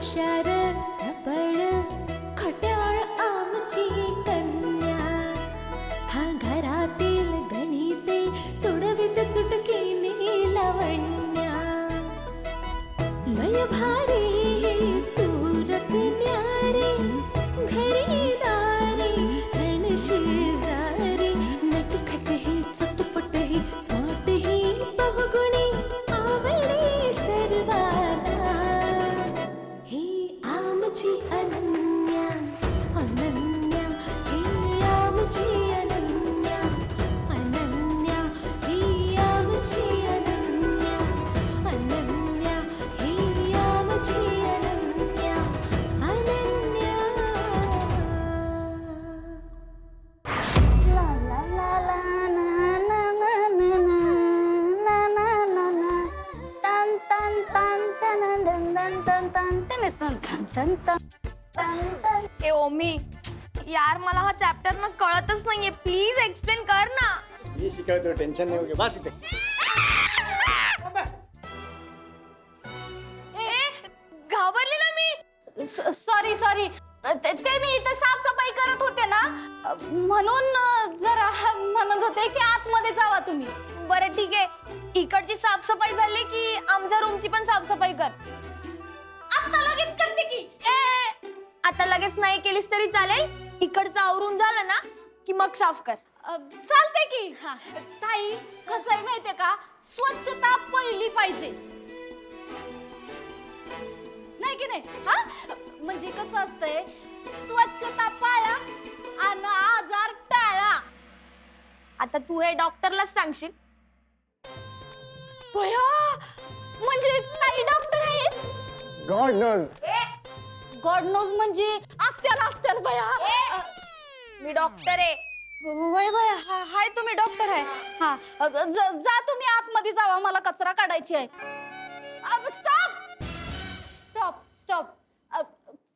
shattered. ¡Eh! मी tension नाही बस इथे ए ना मी? सॉरी सॉरी ते ते मी इथे साफसफाई करत होते ना? म्हणून अ, जरा म्हणत होते की आतमध्ये जावा तुम्ही. बरं ठीक आहे. इकडची साफसफाई झाली की आमच्या रूमची पण साफसफाई कर. आता लगेच करते की. ए. आता लगेच नाही केलीस तरी चालेल. इकडचं आवरून झालं ना की मग साफ कर. चालते की? हा. ताई कसं आहे माहितीये का? स्वच्छता पहिली पाहिजे. नाही की नाही? हा? म्हणजे कसं असतंय? स्वच्छता पाळा आणि आजार टाळा. आता तू हे डॉक्टरलाच सांगशील. भया! म्हणजे ताई डॉक्टर आहेत? गॉड नोज गॉड नोज म्हणजे असत्याला असत्याल भया! मी डॉक्टर आहे. वय वय हा- हाय तुम्ही डॉक्टर आहे. हा अ, ज- जा तुम्ही आतमध्ये जावा मला कचरा काढायची आहे. स्टॉप स्टॉप स्टॉप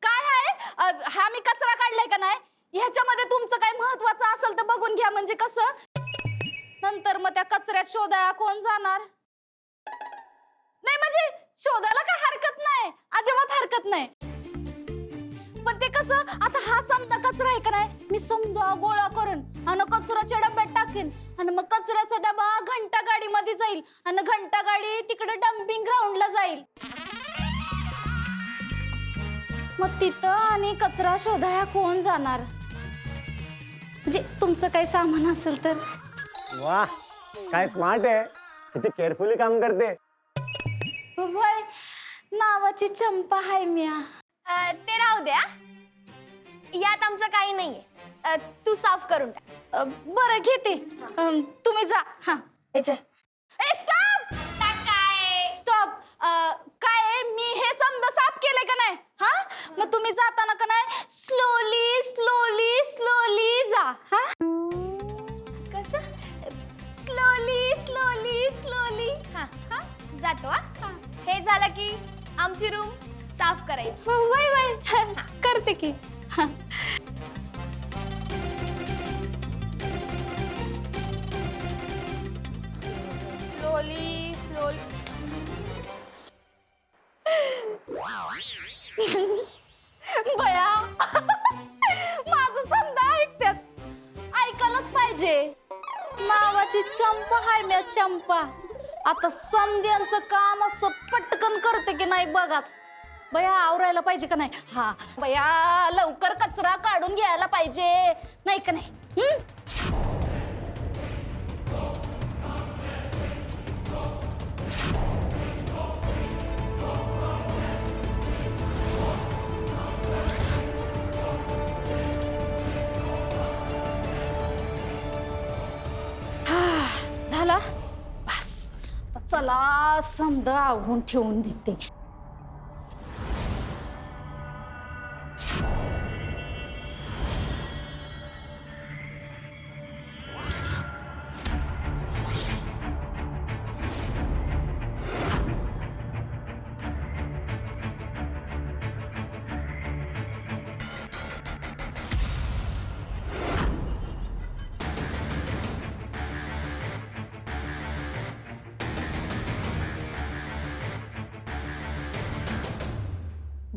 काय आहे? अ, हा मी कचरा काढलाय का नाही? ह्याच्यामध्ये तुमचं काय महत्वाचं असेल तर बघून घ्या म्हणजे कसं? नंतर मग त्या कचऱ्यात शोधाया कोण जाणार? नाही म्हणजे शोधायला काय हरकत नाही. अजिबात हरकत नाही. पण ते कसं? आता हा समजा कचरा आहे का नाही? मी समजा गोळा करेन आणि कचऱ्याच्या डब्यात टाकेन. आणि मग कचऱ्याचा डबा घंटा गाडीमध्ये जाईल आणि घंटा गाडी तिकडे डम्पिंग ग्राउंडला जाईल. मग तिथं आणि कचरा शोधाया कोण जाणार? म्हणजे तुमचं काही सामान असेल तर. वा काय स्मार्ट आहे. किती केअरफुली काम करते. वय नावाची चंपा हाय मिया. अ, ते राहू द्या. यात आमचं काही नाहीये. अ, तू साफ करून टाक. अ, बरं घेते. अम, तुम्ही जा. हा. ए स्टॉप काय स्टॉप काय आहे? मी हे समजा साफ केलंय का नाही? हा? मग तुम्ही जाताना का नाही? स्लोली स्लोली स्लोली जा. हा? कसं? स्लोली स्लोली स्लोली हा हा. जातो हा. हे. झालं की आमची रूम साफ करायची. वय वय. करते की. हा. स्लोली स्लोली बया. माझं समजा ऐकत्यात. ऐकायलाच पाहिजे. नावाची चंपा हाय म्या चंपा. आता समध्यांचं काम असं पटकन करते की नाही बघाच. बया आवरायला पाहिजे का नाही? हा. बया लवकर कचरा काढून घ्यायला पाहिजे. नाही का नाही? हम्म? झाला? बस. चला समद आवरून ठेवून देते.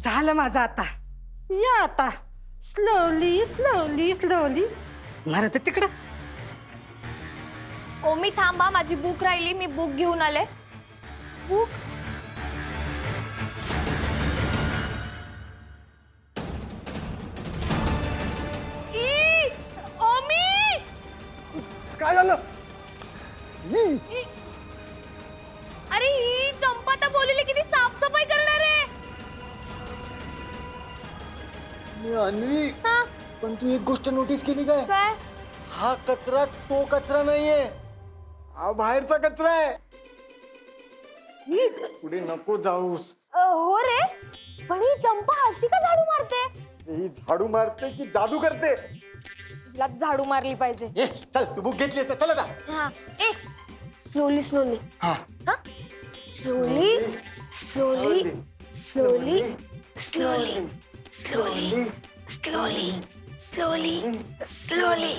झालं माझं आता. या आता. स्लोली स्लोली स्लोली मारत तिकडं. ओ मी थांबा माझी बुक राहिली मी बुक घेऊन आले. बुक अन्वी हा, पण तू एक गोष्ट नोटीस केली काय काय हा? कचरा तो कचरा नाहीये हा। बाहेरचा कचरा आहे पुढे नको जाऊस। अ, हो रे। पण ही चंपा अशी का झाडू मारते? ही झाडू मारते की जादू करते? तिला झाडू मारली पाहिजे. ये चल तू बुक घेतलीस तर चला जा. हा ए स्लोली स्लोली हा. हा? Slowly slowly slowly slowly slowly slowly slowly slowly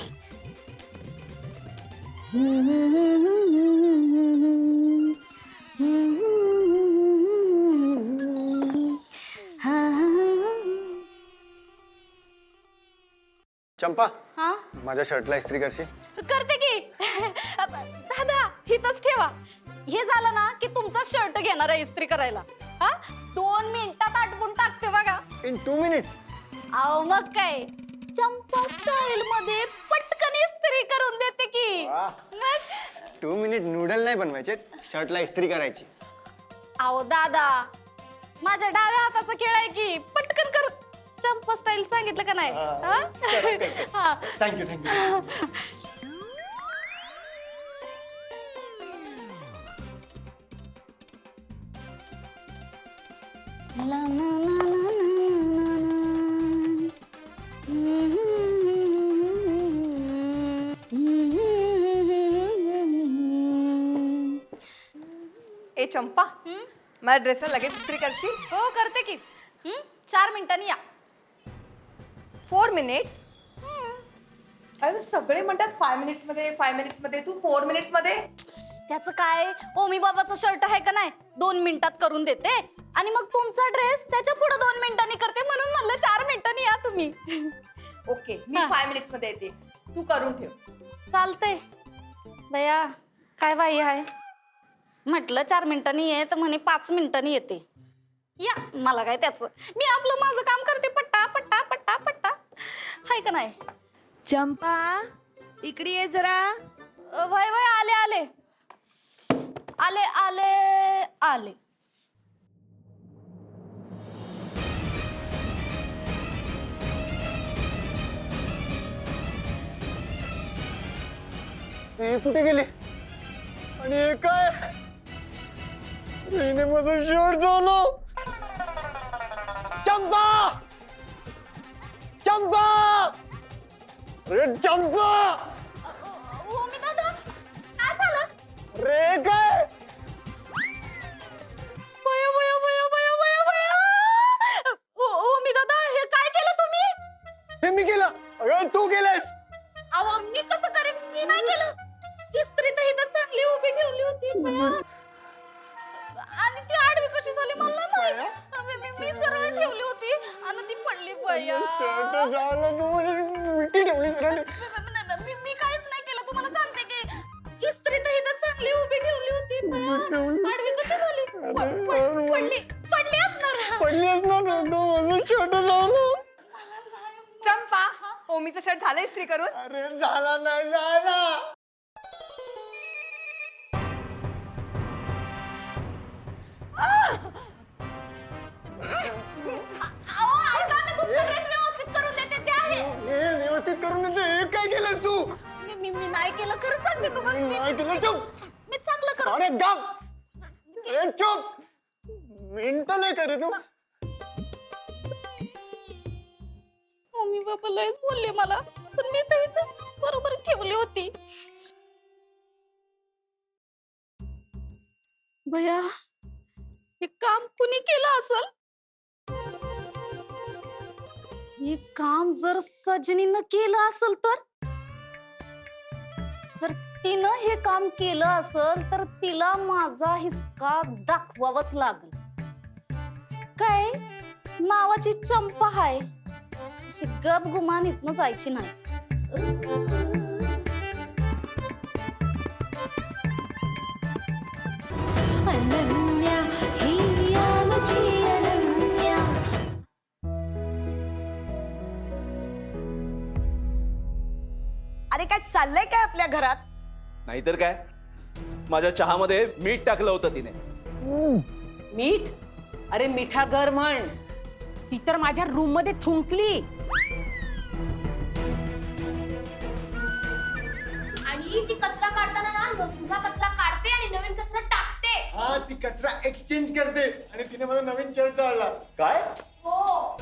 Champa हा? माझ्या शर्टला इस्त्री करशील? करते की. दादा हिथच ठेवा. हे झालं ना की तुमचा शर्ट घेणार आहे इस्त्री करायला. हा? दोन मिनिटात आटपून टाकते बघा. इन टू मिनिट्स अहो मग काय? चंपा स्टाईल मध्ये पटकन इस्त्री करून देते की. वाह. मग? टू मिनिट नूडल नाही बनवायचे शर्टला इस्त्री करायची. अहो दादा माझ्या डाव्या हाताचा खेळ आहे की पटकन कर चंपा स्टाईल सांगितलं का नाही? हा? हा? थँक्यू थँक्यू ए चंपा. माझ्या ड्रेसला लगेच इस्त्री करशील? हो करते की. हं? चार मिनिटांनी या. फोर मिनिट्स अरे सगळे म्हणतात फाय मिनिट्समध्ये फाय मिनिट्समध्ये. तू फोर मिनिट्समध्ये? त्याचं काय? ओमी बाबाचा शर्ट आहे का नाही? दोन मिनिटात करून देते. आणि मग तुमचा ड्रेस त्याच्या पुढे दोन मिनिटांनी करते म्हणून म्हणलं चार मिनिटांनी या तुम्ही. ओके मी हा. फाय मिनिट्समध्ये येते. तू करून ठेव. चालतंय. बया काय बाई आहे? म्हटलं चार मिनिटांनी ये. तर म्हणे पाच मिनिटांनी येते. या मला काय त्याचं. मी आपलं माझं काम करते पट्टा पट्टा पट्टा पट्टा. हाय का नाही? चंपा इकडे ये जरा. अ, वय वय आले आले. आले आले आले. हे कुठे गेले? आणि हे काय? Benim adım Giordano. Ciampa! Ciampa! Re Ciampa! Umida da. Erpalı. Re ओमीचं शर्ट झालं इस्त्री करून? अरे झाला नाही झाला. अहो ऐका मी तुमचा ड्रेस व्यवस्थित करून देते ते आहे. हे व्यवस्थित करून देतो हे काय केलंस तू? मी मी मी नाही केलं खरं सांगते तुम्हाला मी- नाही केलं चुप. मी चांगलं करू अरे गप. चुप. मेंटल आहे का रे तू. मम्मी बाबा लयच बोलले मला. पण मी तर इथं बरोबर ठेवली होती. भया हे काम कुणी केलं असल? हे काम जर सजनीनं केलं असल तर? जर तिनं हे काम केलं असल तर तिला माझा हिसका दाखवावाच लागल. काय? नावाची चंपा हाय. अशी गप गुमान इथनं जायची नाही. अनन्या ही आमची अनन्या. अरे काय चाललंय काय आपल्या घरात? नाहीतर काय? माझ्या चहामध्ये मीठ टाकलं होतं तिने. मीठ? अरे मिठा घर म्हण. ती तर माझ्या रूममध्ये थुंकली. आणि ती कचरा काढताना ना जुना कचरा काढते आणि नवीन कचरा टाकते. हा ती कचरा एक्सचेंज करते आणि तिने मला नवीन शर्ट आणला. काय? हो.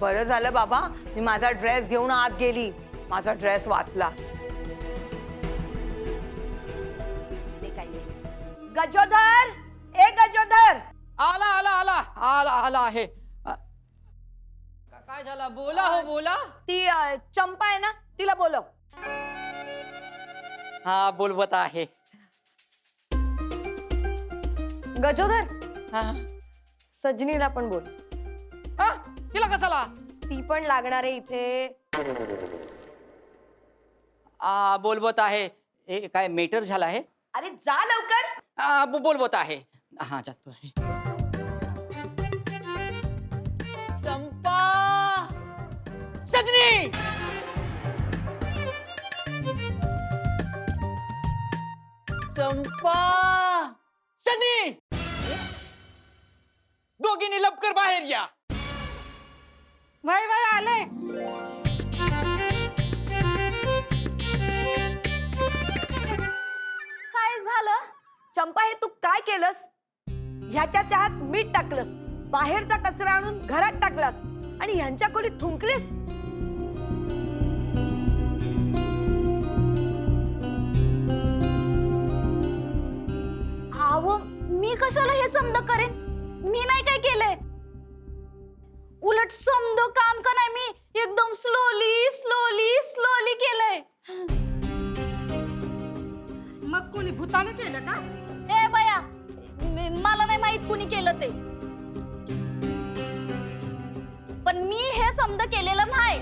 बरं झालं बाबा मी माझा ड्रेस घेऊन आत गेली. माझा ड्रेस वाचला. ते काय नाही. गजोधर! ए गजोधर! आला आला आला आला आला आहे. काय झालं? बोला हो बोला. ती अ, चंपा आहे ना तिला बोलव. हा बोलवत आहे. गजोधर हा. सजनीला पण बोल. हा, तिला कसाला ती पण लागणार आहे इथे. आ, बोलवत आहे. ए, काय मेटर झाला आहे? अरे जा लवकर. आ, बो- बोलवत आहे. हा जातो आहे. सजनी! चंपा! सजनी! दोघींनी लवकर बाहेर या. वय वय आले काय झालं? चंपा हे तू काय केलंस? ह्याच्या चहात मीठ टाकलंस. बाहेरचा कचरा आणून घरात टाकलास. आणि ह्यांच्या खोलीत थुंकलीस? मी कशाला हे समज करेन? मी नाही काय केलंय? उलट समज काम का नाही मी? एकदम स्लोली स्लोली स्लोली केलंय. मग कोणी भूताने केलं का? ए बाया मी- मला नाही माहीत कुणी केलं ते. पण मी हे समज केलेलं नाही.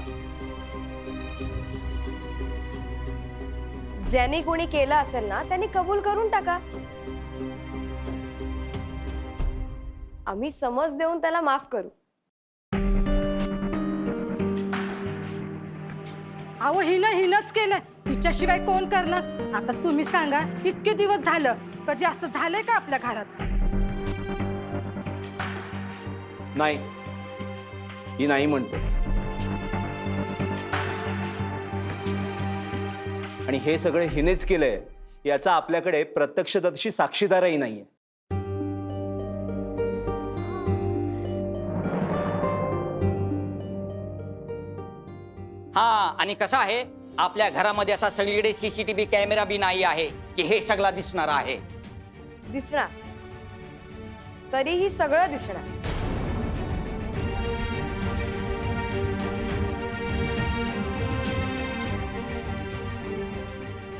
ज्यांनी कोणी केलं असेल ना त्यांनी कबूल करून टाका. आम्ही समज देऊन त्याला माफ करू. अहो हिनं हिनच केलं. हिच्याशिवाय कोण करणार? आता तुम्ही सांगा इतके दिवस झालं. कधी असं झालंय का आपल्या घरात? नाही. ही नाही म्हणते. आणि हे सगळे हिनेच केलंय याचा आपल्याकडे प्रत्यक्षदर्शी साक्षीदारही नाहीये. हा आणि कसं आहे? आपल्या घरामध्ये असा सगळीकडे सीसीटीव्ही कॅमेरा बी नाही आहे की हे सगळा दिसणार आहे. दिसणार. तरीही सगळं दिसणार.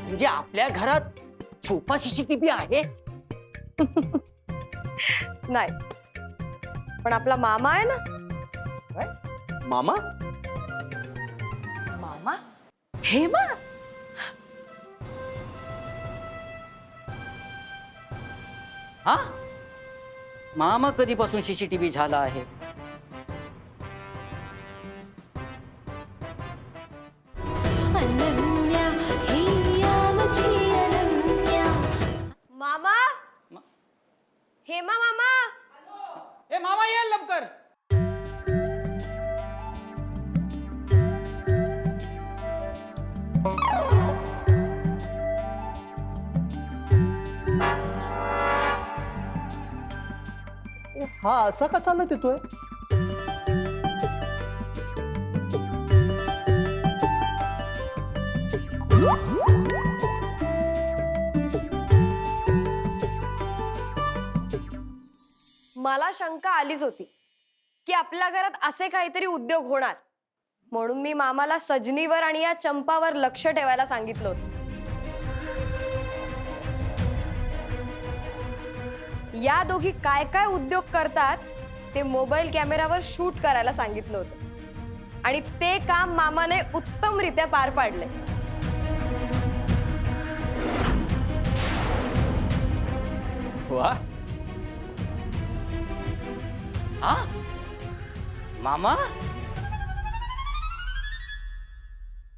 म्हणजे आपल्या घरात छुपा सीसीटीव्ही आहे? नाही. पण आपला मामा आहे ना? मामा मामा? हेमा? हा? मामा कधीपासून सीसीटीव्ही झाला आहे? असा का चालत येतोय? मला शंका आलीच होती की आपल्या घरात असे काहीतरी उद्योग होणार. म्हणून मी मामाला सजनीवर आणि या चंपावर लक्ष ठेवायला सांगितलं होतं. या दोघी काय काय उद्योग करतात ते मोबाईल कॅमेरावर शूट करायला सांगितलं होतं. आणि ते काम मामाने उत्तमरित्या पार पाडले. वा. हा मामा?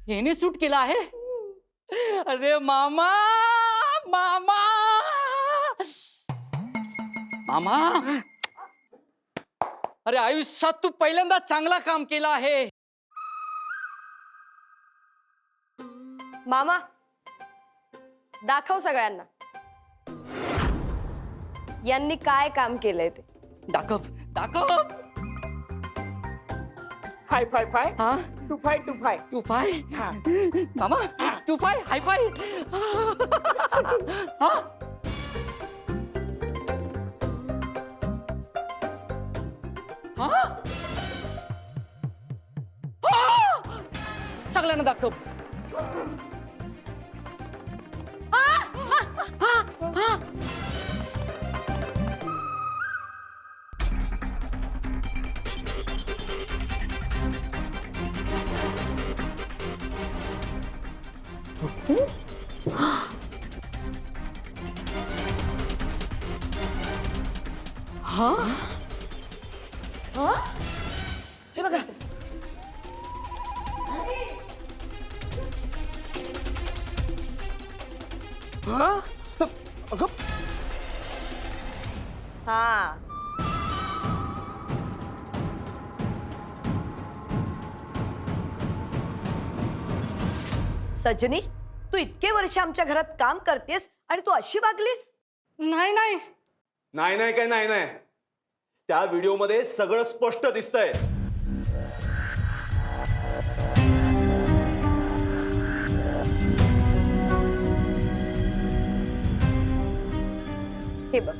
हेने सूट केला आहे? अरे मामा मामा! मामा. अरे आयुष्यात तू पहिल्यांदा चांगला काम केलं आहे. मामा दाखव सगळ्यांना. यांनी काय काम केलंय ते? दाखव दाखव. High five five. हा? Two five two five. Two five? हा. मामा टू फाय हाय फाय. हा? हा? हा? सगळ्यांना दाखव हे सजनी तू इतके वर्ष आमच्या घरात काम करतेस आणि तू अशी वागलीस? नाही नाही. नाही नाही काय नाही नाही. त्या व्हिडिओमध्ये सगळं स्पष्ट दिसतंय. हे बघ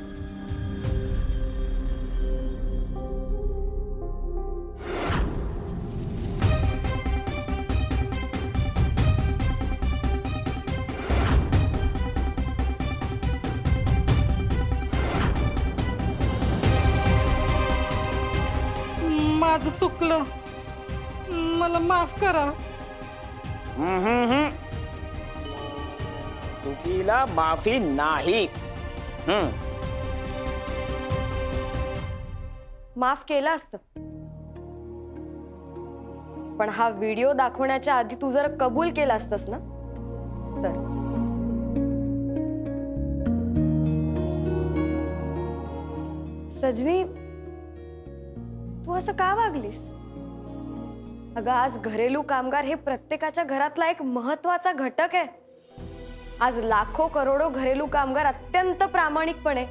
माझं चुकलं. मला माफ करा. चुकीला माफी नाही. हम्म. माफ केलं असतं. पण हा व्हिडिओ दाखवण्याच्या आधी तू जर कबूल केला असतस ना? तर. सजनी तू असं का वागलीस? अगं आज घरेलू कामगार हे प्रत्येकाच्या घरातला एक महत्त्वाचा घटक आहे. आज लाखो करोडो घरेलू कामगार अत्यंत प्रामाणिकपणे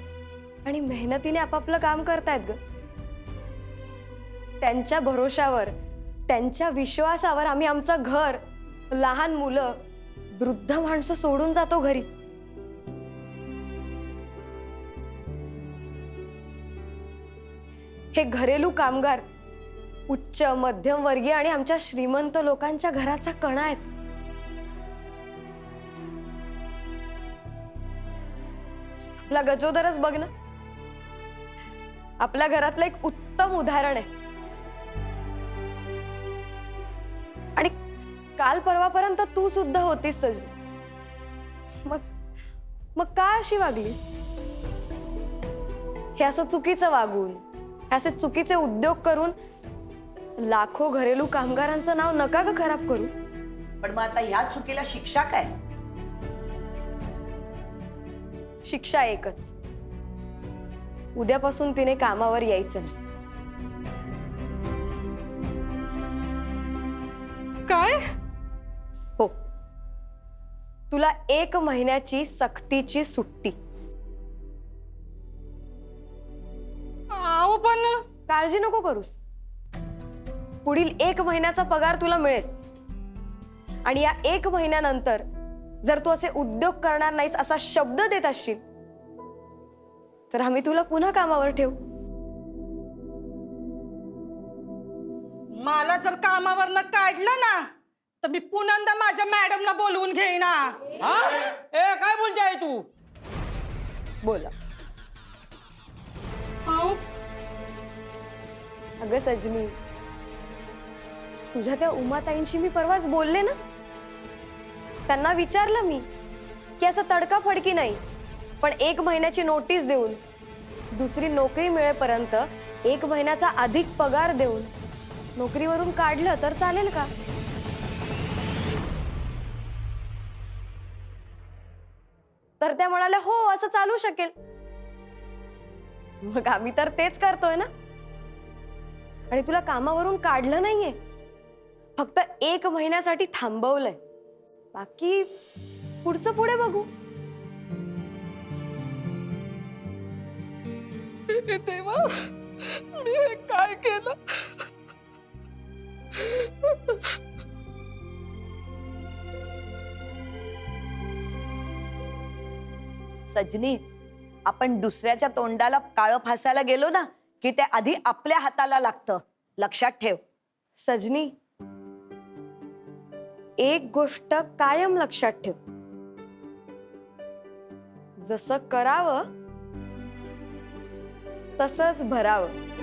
आणि मेहनतीने आपापलं काम करतायत ग. त्यांच्या भरोशावर त्यांच्या विश्वासावर आम्ही आमचं घर लहान मुलं वृद्ध माणसं सोडून जातो घरी. हे घरेलू कामगार उच्च मध्यमवर्गीय आणि आमच्या श्रीमंत लोकांच्या घराचा कणा आहेत. आपला गजोदरच बघ ना. आपल्या घरातलं एक उत्तम उदाहरण आहे. आणि काल परवापर्यंत तू सुद्धा होतीस सजनी मग मग का अशी वागलीस? हे असं चुकीचं वागून असे चुकीचे उद्योग करून लाखो घरेलू कामगारांचं नाव नका ग खराब करू. पण मग आता ह्या चुकीला शिक्षा काय? शिक्षा एकच. उद्यापासून तिने कामावर यायचं नाही. काय? हो. तुला एक महिन्याची सक्तीची सुट्टी. आहो पण काळजी नको करूस. पुढील एक महिन्याचा पगार तुला मिळेल. आणि या एक महिन्यानंतर जर तू असे उद्योग करणार नाहीस असा शब्द देत असशील तर आम्ही तुला पुन्हा कामावर ठेवू. मला जर कामावरनं काढलं ना तर मी पुन्हा माझ्या मॅडमला बोलवून घेईन. हा. हा ए काय बोलते तू? बोला. अहो अगं सजनी तुझ्या त्या उमाताईंशी मी परवाच बोलले ना? त्यांना विचारलं मी की असं तडकाफडकी नाही पण एक महिन्याची नोटीस देऊन दुसरी नोकरी मिळेपर्यंत एक महिन्याचा अधिक पगार देऊन नोकरीवरून काढलं तर चालेल का? तर त्या म्हणाल्या हो असं चालू शकेल. मग आम्ही तर तेच करतोय ना? आणि तुला कामावरून काढलं नाहीये. फक्त एक महिन्यासाठी थांबवलंय. बाकी पुढचं पुढे बघू. तेव्हा मी हे काय केलं? सजनी आपण दुसऱ्याच्या तोंडाला काळं फासायला गेलो ना? की ते आधी आपल्या हाताला लागतं. लक्षात ठेव. सजनी एक गोष्ट कायम लक्षात ठेव. जसं करावं तसंच भरावं.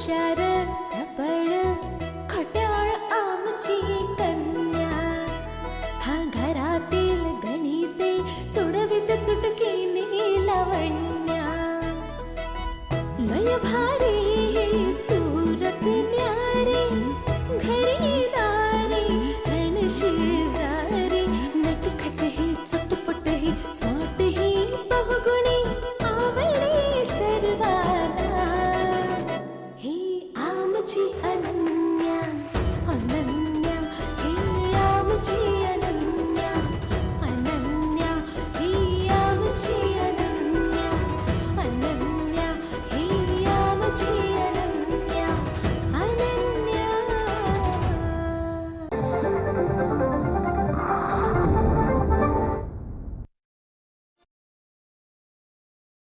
हुशार झपळ खट्याळ आमची कन्या. हा घरातील गणिते सोडवित चुटकीने लावण्या. लय भारी